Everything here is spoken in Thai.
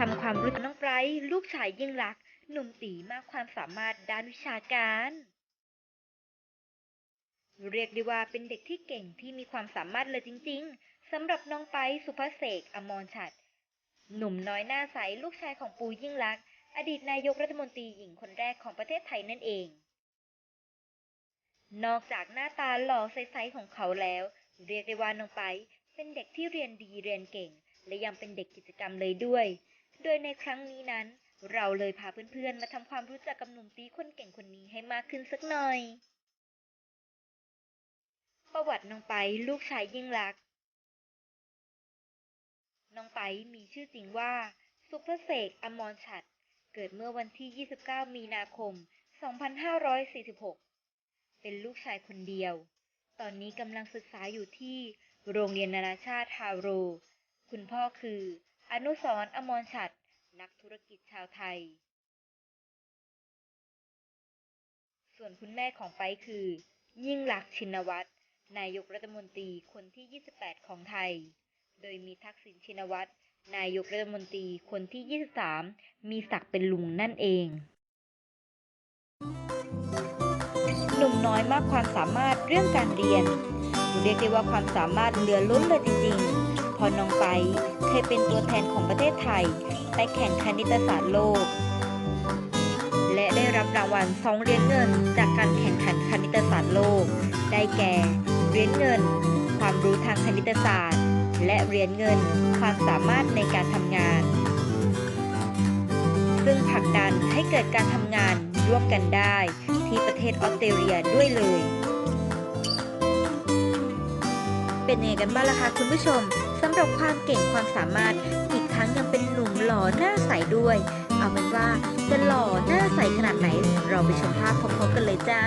ทำความรู้จักน้องไบรท์ลูกชายยิ่งรัก หนุ่มตีมากความสามารถด้านวิชาการ เรียกได้ว่าเป็นเด็กที่เก่งที่มีความสามารถเลยจริง ๆสำหรับน้องไปสุภเสกอมรฉัตรหนุ่มน้อยหน้าใสลูกชายของปูยิ่งลัก อดีตนายกรัฐมนตรีหญิงคนแรกของประเทศไทยนั่นเอง นอกจากหน้าตาหล่อใสๆของเขาแล้ว เรียกได้ว่าน้องไปเป็นเด็กที่เรียนดีเรียนเก่ง และยังเป็นเด็กกิจกรรมเลยด้วย โดยในครั้งนี้นั้น เราเลยพาเพื่อนๆ มาทำความรู้จักกับหนุ่มตีคนเก่งคนนี้ให้มากขึ้นสักหน่อย ประวัติน้องไปลูกชายยิ่งรัก น้องไปมีชื่อจริงว่า สุภเสกอมรฉัตรเกิดเมื่อวันที่ 29 มีนาคม 2546 เป็นลูกชายคนเดียว ตอนนี้กำลังศึกษาอยู่ที่โรงเรียนนานาชาติฮาโร คุณพ่อคือ อนุสรอมรฉัตรนักธุรกิจชาวไทย ส่วนคุณแม่ของไปคือ ยิ่งหลักชินวัตร นายกรัฐมนตรีคนที่ 28 ของไทย โดยมีทักษิณชินวัตร นายกรัฐมนตรีคนที่ 23 มีศักดิ์เป็นลุงนั่นเอง หนุ่มน้อยมากความสามารถเรื่องการเรียน เรียกได้ว่าความสามารถเหลือล้นเลยจริงๆ พอน้องไป เคยเป็นตัวแทนของประเทศไทย ไปแข่งคณิตศาสตร์โลก และได้รับรางวัลสองเหรียญเงินจากการแข่งขันคณิตศาสตร์โลก ได้แก่เหรียญเงิน ความรู้ทางคณิตศาสตร์ และเหรียญเงิน ความสามารถในการทำงาน ซึ่งผลักดันให้เกิดการทำงานร่วมกันได้ที่ประเทศออสเตรเลียด้วยเลยเป็นยังไงกันบ้างล่ะคะคุณผู้ชมสำหรับความเก่งความสามารถ อีกทั้งยังเป็นหนุ่มหล่อหน้าใสด้วย เอาเป็นว่าจะหล่อหน้าใสขนาดไหน เราไปชมภาพพร้อมๆกันเลยจ้า